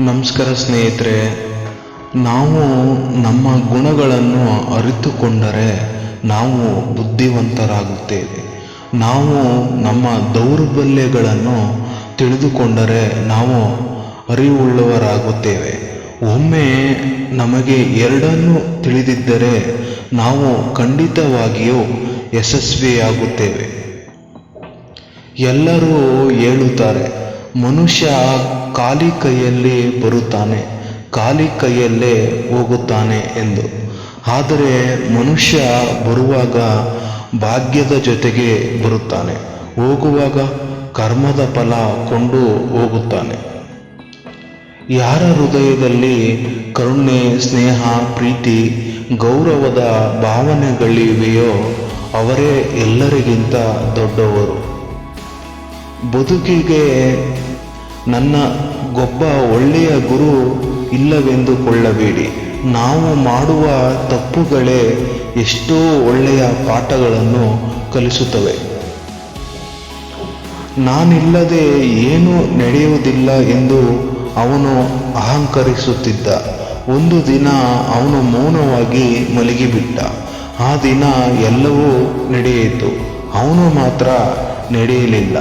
ನಮಸ್ಕಾರ ಸ್ನೇಹಿತರೆ, ನಾವು ನಮ್ಮ ಗುಣಗಳನ್ನು ಅರಿತುಕೊಂಡರೆ ನಾವು ಬುದ್ಧಿವಂತರಾಗುತ್ತೇವೆ. ನಾವು ನಮ್ಮ ದೌರ್ಬಲ್ಯಗಳನ್ನು ತಿಳಿದುಕೊಂಡರೆ ನಾವು ಅರಿವುಳ್ಳವರಾಗುತ್ತೇವೆ. ಒಮ್ಮೆ ನಮಗೆ ಎರಡನ್ನೂ ತಿಳಿದಿದ್ದರೆ ನಾವು ಖಂಡಿತವಾಗಿಯೂ ಯಶಸ್ವಿಯಾಗುತ್ತೇವೆ. ಎಲ್ಲರೂ ಹೇಳುತ್ತಾರೆ, ಮನುಷ್ಯ ಖಾಲಿ ಕೈಯಲ್ಲಿ ಬರುತ್ತಾನೆ, ಖಾಲಿ ಕೈಯಲ್ಲೇ ಹೋಗುತ್ತಾನೆ ಎಂದು. ಆದರೆ ಮನುಷ್ಯ ಬರುವಾಗ ಭಾಗ್ಯದ ಜೊತೆಗೆ ಬರುತ್ತಾನೆ, ಹೋಗುವಾಗ ಕರ್ಮದ ಫಲ ಕೊಂಡು ಹೋಗುತ್ತಾನೆ. ಯಾರ ಹೃದಯದಲ್ಲಿ ಕರುಣೆ, ಸ್ನೇಹ, ಪ್ರೀತಿ, ಗೌರವದ ಭಾವನೆಗಳಿವೆಯೋ ಅವರೇ ಎಲ್ಲರಿಗಿಂತ ದೊಡ್ಡವರು. ಬದುಕಿಗೆ ನನ್ನ ಗೊಬ್ಬ ಒಳ್ಳೆಯ ಗುರು ಇಲ್ಲವೆಂದುಕೊಳ್ಳಬೇಡಿ. ನಾವು ಮಾಡುವ ತಪ್ಪುಗಳೇ ಎಷ್ಟೋ ಒಳ್ಳೆಯ ಪಾಠಗಳನ್ನು ಕಲಿಸುತ್ತವೆ. ನಾನಿಲ್ಲದೆ ಏನೂ ನಡೆಯುವುದಿಲ್ಲ ಎಂದು ಅವನು ಅಹಂಕರಿಸುತ್ತಿದ್ದ. ಒಂದು ದಿನ ಅವನು ಮೌನವಾಗಿ ಮಲಗಿಬಿಟ್ಟ. ಆ ದಿನ ಎಲ್ಲವೂ ನಡೆಯಿತು. ಅವನು ಮಾತ್ರ ನಡೆಯಲಿಲ್ಲ.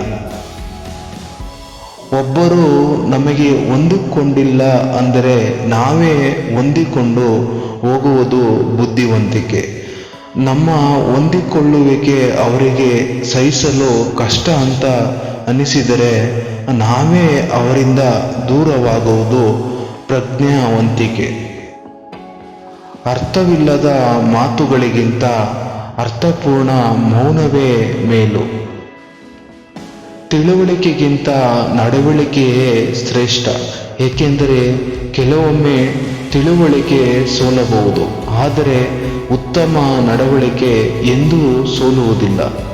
ಒಬ್ಬರು ನಮಗೆ ಹೊಂದಿಕೊಂಡಿಲ್ಲ ಅಂದರೆ ನಾವೇ ಹೊಂದಿಕೊಂಡು ಹೋಗುವುದು ಬುದ್ಧಿವಂತಿಕೆ. ನಮ್ಮ ಹೊಂದಿಕೊಳ್ಳುವಿಕೆ ಅವರಿಗೆ ಸಹಿಸಲು ಕಷ್ಟ ಅಂತ ಅನಿಸಿದರೆ ನಾವೇ ಅವರಿಂದ ದೂರವಾಗುವುದು ಪ್ರಜ್ಞಾವಂತಿಕೆ. ಅರ್ಥವಿಲ್ಲದ ಮಾತುಗಳಿಗಿಂತ ಅರ್ಥಪೂರ್ಣ ಮೌನವೇ ಮೇಲು. ತಿಳುವಳಿಕೆಗಿಂತ ನಡವಳಿಕೆಯೇ ಶ್ರೇಷ್ಠ ಏಕೆಂದರೆ ಕೆಲವೊಮ್ಮೆ ತಿಳುವಳಿಕೆ ಸೋಲಬಹುದು ಆದರೆ ಉತ್ತಮ ನಡವಳಿಕೆ ಎಂದೂ ಸೋಲುವುದಿಲ್ಲ.